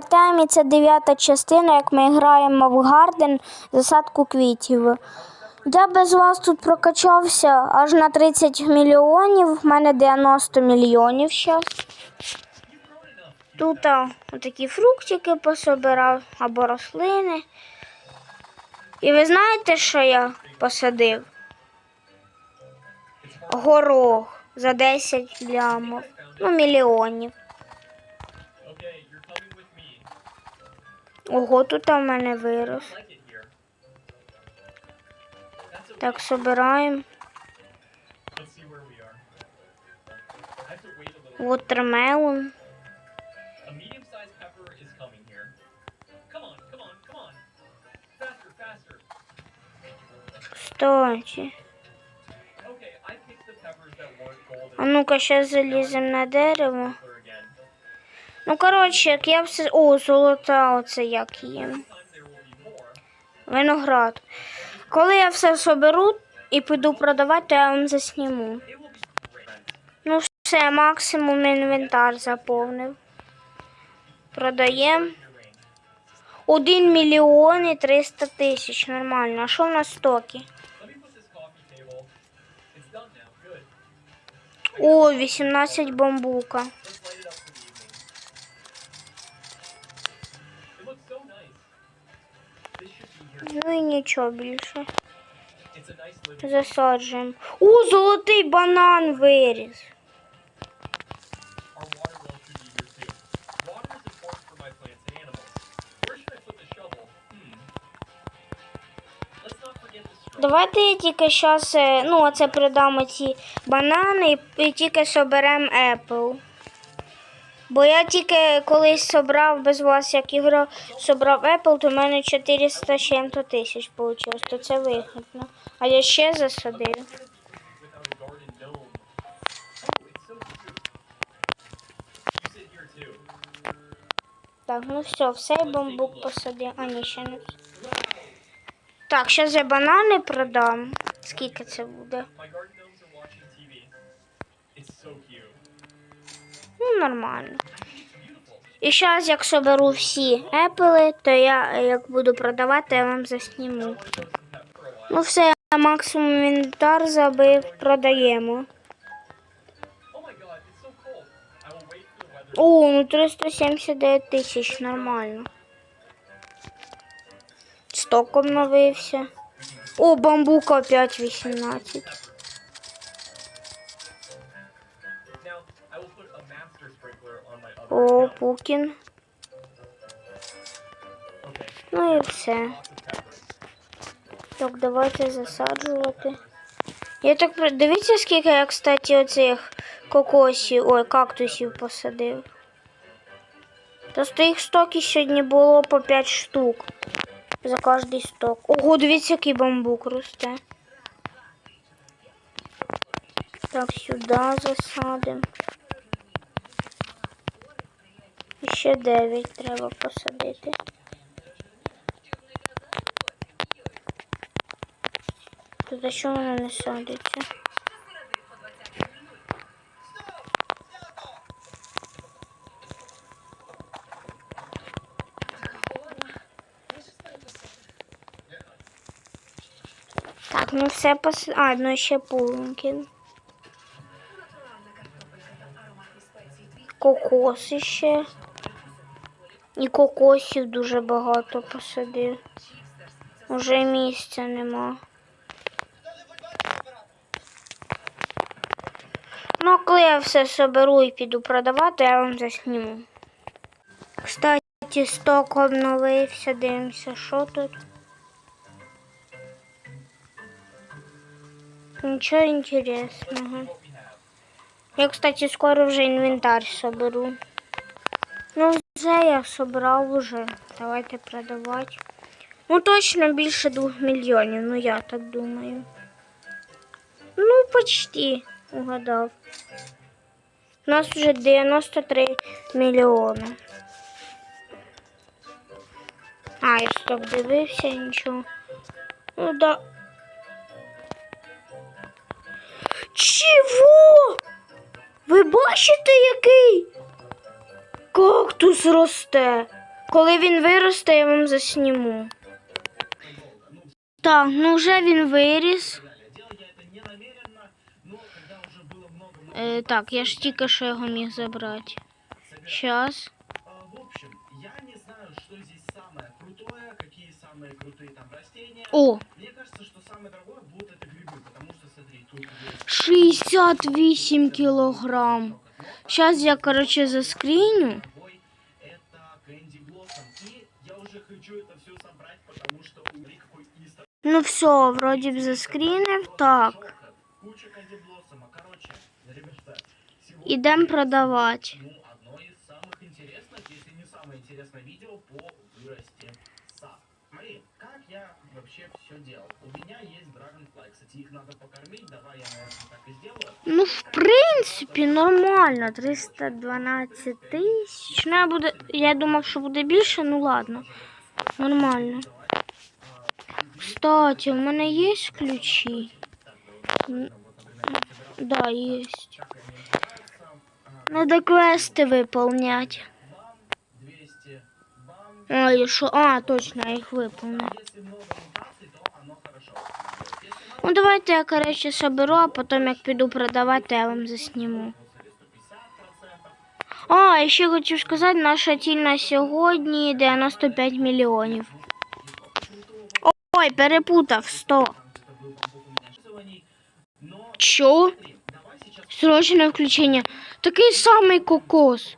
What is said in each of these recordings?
Артемі це дев'ята частина, як ми граємо в Гарден засадку квітів. Я без вас тут прокачався аж на 30 мільйонів, в мене 90 мільйонів зараз. Тут такі фруктики пособирав або рослини. І ви знаєте, що я посадив? Горох за 10 лямов. Ну, мільйонів. Ого, тут в мене вирос. Так, собираємо. Watermelon. Golden. А ну-ка, ще заліземо на дерево. Ну, коротше, як я все. О, золота, оце як є. Виноград. Коли я все соберу і піду продавати, то я вам засніму. Ну, все, максимум інвентар заповнив. Продаємо. Your ring. 1 мільйон і 300 тисяч. Нормально. А що в нас. Good. О, 18 бамбука. Ну і нічого більше. Засаджуємо. О, золотий банан виріс. Hmm. Давайте я тільки зараз, ну, оце продамо ці банани і тільки соберемо Apple. Бо я тільки колись собрав без вас, як ігра собрав Apple, то в мене 400 з чим-то тисяч вийшло, то це вигідно. А я ще засадив. Так, ну все, все я бамбук посадив. А ні, ще не. Так, зараз я банани продам. Скільки це буде? Ну, нормально. І зараз, як соберу всі епли, то я як буду продавати, я вам засніму. Ну все, максимум інвентар забив, продаємо. О, ну 379 тисяч, нормально. Сток обновився. О, бамбука опять 18. О. Пукін. Ну і все. Так, давайте засаджувати. Я так дивіться, скільки я, кстати, оцих кокосів, ой, кактусів посадив. Просто їх стоки сьогодні було по 5 штук. За кожний сток. Ого, дивіться, який бамбук росте. Так, сюди засадимо. І ще 9 треба посадити. Тут а що воно не садиться? Так, ну все пос... А, ну ще пулункін. Кокоси ще. І кокосів дуже багато посадив. Уже місця нема. Ну, коли я все соберу і піду продавати, я вам засніму. Кстати, сток обновився, дивимося, що тут. Нічого інтересного. Я, кстати, скоро вже інвентар соберу. Ну, вже я собрав уже. Давайте продавати. Ну, точно більше двох мільйонів, ну я так думаю. Ну, почти угадав. У нас вже 93 мільйони. А, я стоп дивився, нічого. Ну да. Чого? Ви бачите, який кактус росте? Коли він виросте, я вам засніму. Так, ну вже він виріс. Делал я это не намеренно, но когда уже было много-много Е, так, я ж тільки що його міг забрати. Щас. А, В общем, я не знаю, что здесь самое крутое, какие самые крутые там растения. О, Мне кажется, что самое дорогое будут это грибы, потому что, смотри, тут есть 68 кілограм. Щас я, короче, заскріню. дорогой, это Кэнди Блоссом. И я уже хочу это все собрать, потому что, смотри, какой истор. Ну все, вроді б заскрінив. Так. Куча Кэнди Блоссома. Короче, ребята, сегодня... Ідемо продавати. Ну, одно из самых интересных, если не самое интересное видео по вырасте сад. Смотри, как я вообще все делал. У меня есть Ну, в принципі, нормально. 312 тисяч. Ну, я, буде... я думав, що буде більше, ну ладно. Нормально. Кстати, у мене є ключі? Да, є. Надо квести виповнять. Бам, 200. А, що? А, точно, я. Если мало, Ну, давайте я, коротше, соберу, а потім, як піду продавати, я вам засніму. А, і ще хочу сказати, наша ціль на сьогодні 95 мільйонів. Ой, перепутав 100. Там где-то был бамбук у меня использований. Чо? Срочне включення. Такий самий кокос.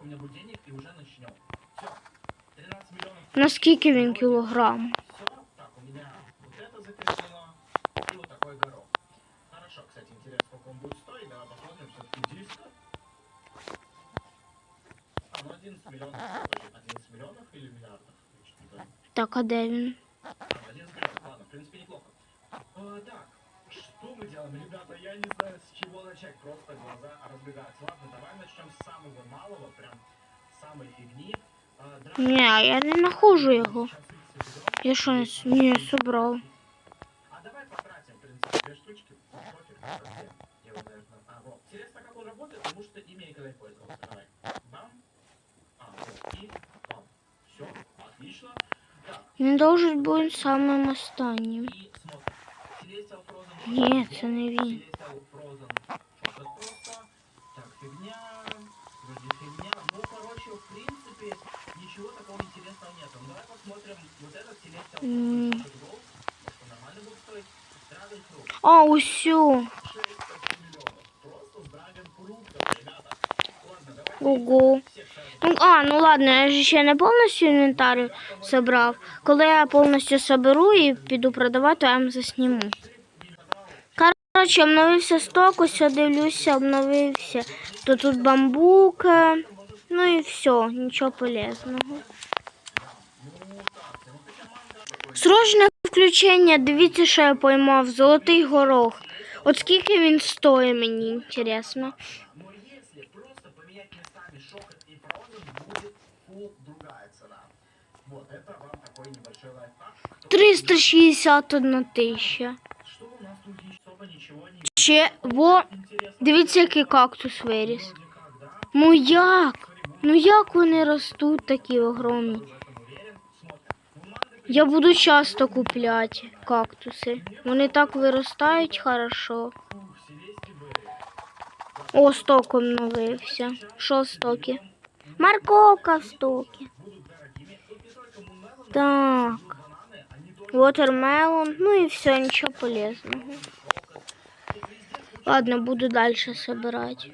Давай посмотрим, все-таки. А, 11 миллионов. 11 миллионов или миллиардов? Так, а де він? 11 миллионов, ладно, в принципе, неплохо. Так, что мы делаем, ребята? Я не знаю, с чего начать, просто глаза разбегаются. Ладно, давай начнем с самого малого, прям самой фигни. А, дракон- Ні, я не знаходжу його. Сейчас их соберем. Я що не с- Ні, собрав. А давай потратим, в принципе, две штучки. Пофиг, не проблем. Я его, наверное... А, вот. Интересно, как он работает, потому что ими я никогда не пользовался. Давай. Бам. А, вот. И бам. Все, отлично. Так, Він должен бути самим останнім. и смотрим. Celestial Frozen. Ні, це не він. Celestial Frozen. Что-то просто. Так, фигня. Вроде фигня. Ну, короче, в принципе, ничего такого интересного нет. Ну, давай посмотрим вот этот Celestial Frozen. М. Chocolate Gold. Может, он нормально будет стоить. Dragon Fruit. А, усю. 6. Просто с драгон фруктом, ребята. Ладно, давайте Ого. Ну, а, ну ладно, я ж ще не повністю інвентар собрав. Коли я повністю соберу і піду продавати, то я вам засніму. Коротше, обновився сток, ось я дивлюся, обновився. То тут бамбук, ну і все, нічого полезного. Срочне включення, дивіться, що я поймав, золотий горох. От скільки він стоїть, мені інтересно. И лайфхак. Кто- 361 тисяча. Ничего Ще, во, дивіться, який кактус виріс. Ну як? Смотри, мы Ну як вони ростуть такі огромні? в этом уверен. Смотрим. Ну, манго Я буду часто купляти кактуси. Вони так виростають хорошо. фу, Селестий Берри. О, сток обновився. Що стоки? Морковка в стокі. Будут дорогими. Тут не только мунмелон, Так. бананы, они тоже Watermelon, ну і все, нічого полезного. Ладно, буду далі собирати.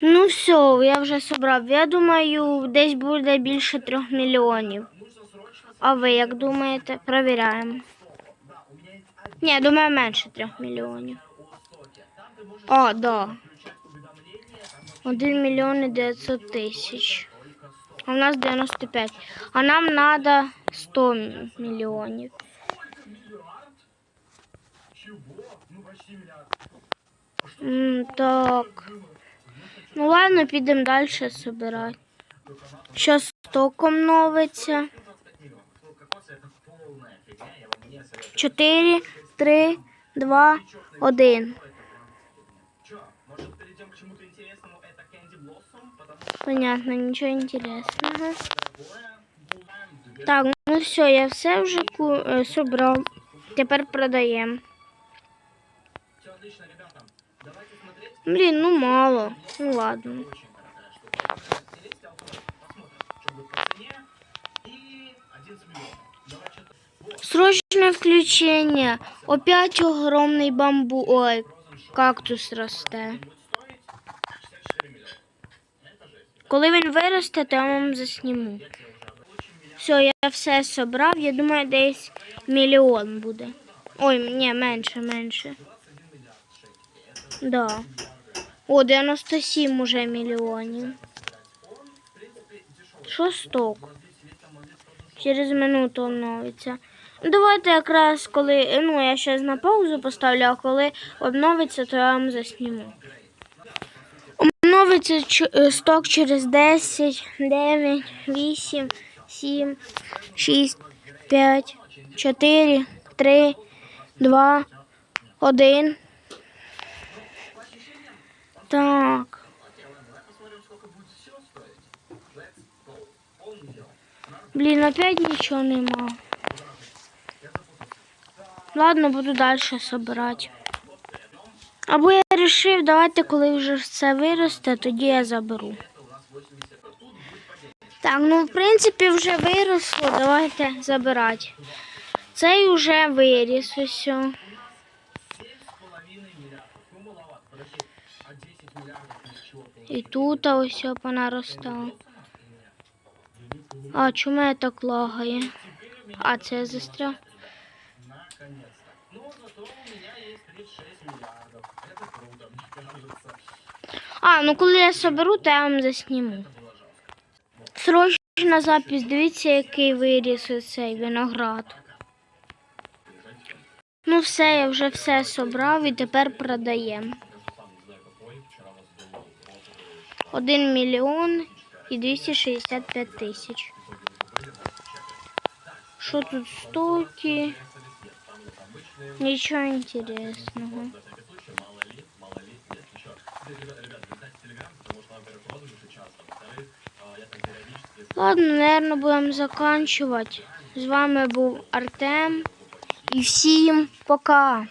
Ну все, я вже собрав. Я думаю, десь буде більше трьох мільйонів. А ви як думаєте? Провіряємо. Один Ні, думаю, менше трьох мільйонів. о да. 1 мільйон і 900 тисяч. А у нас 95. А нам треба 100 мільйонів. Миллиард. М, так. Ну ладно, підемо далі збирати. Щас стоком новиться. 25 миллионов. Ну, кокосы это полная фигня, я вам не советую. 4, 3, 2, 1. Чё, может перейдем к чему-то интересному? Это Candy Blossom, потому что Понятно, нічого інтересного. это Так, ну все, я все вже ку... е, собрав. Тепер продаємо. 11 миллионов. Давай что-то. Вот. Срочне включення. Опять огромний бамбу. Ой, кактус росте. будет стоить 64 миллиона. Это жесть. Коли він виросте, то я вам засніму. Все, я все собрав. Я думаю, десь мільйон буде. Ой, ні, менше, менше. 21 миллиард шекелей. Да. О, 97 уже мільйонів. Он, в принципе, дешевый. Що сток? Вот здесь весь там молодец Frozen Shop. Через минуту обновиться. Давайте якраз коли. Ну, я ще на паузу поставлю, а коли обновиться, то я вам засніму. Обновиться е, сток через 10, 9, 8, 7, 6, 5, 4, 3, 2, 1. Так. Давай посмотрим, сколько будет все стоить. Let's go. Полмиллиона. Блін, опять нічого нема. Ладно, буду далі собирати. Або я вирішив, давайте, коли вже все виросте, тоді я заберу. Так, ну в принципі вже виросло, давайте забирати. Цей вже виріс ось. 7,5 миллиардов. Ну, маловато. Подожди. А 10 миллиардов из чего І тут ось понаростало. А чому я так лагає? А це я застряг. Наконец-то. Зато у меня есть 36 миллиардов. Это круто, мне кажется. А, ну коли я соберу, то я вам засніму. Срочна запись, дивіться, який виріс цей виноград. Ну все, я вже все собрав і тепер продаємо. 1 мільйон і 265 тисяч. Що тут стоки? Нічого інтересного. Ладно, наверное, будемо заканчувати. З вами був Артем. І всім пока.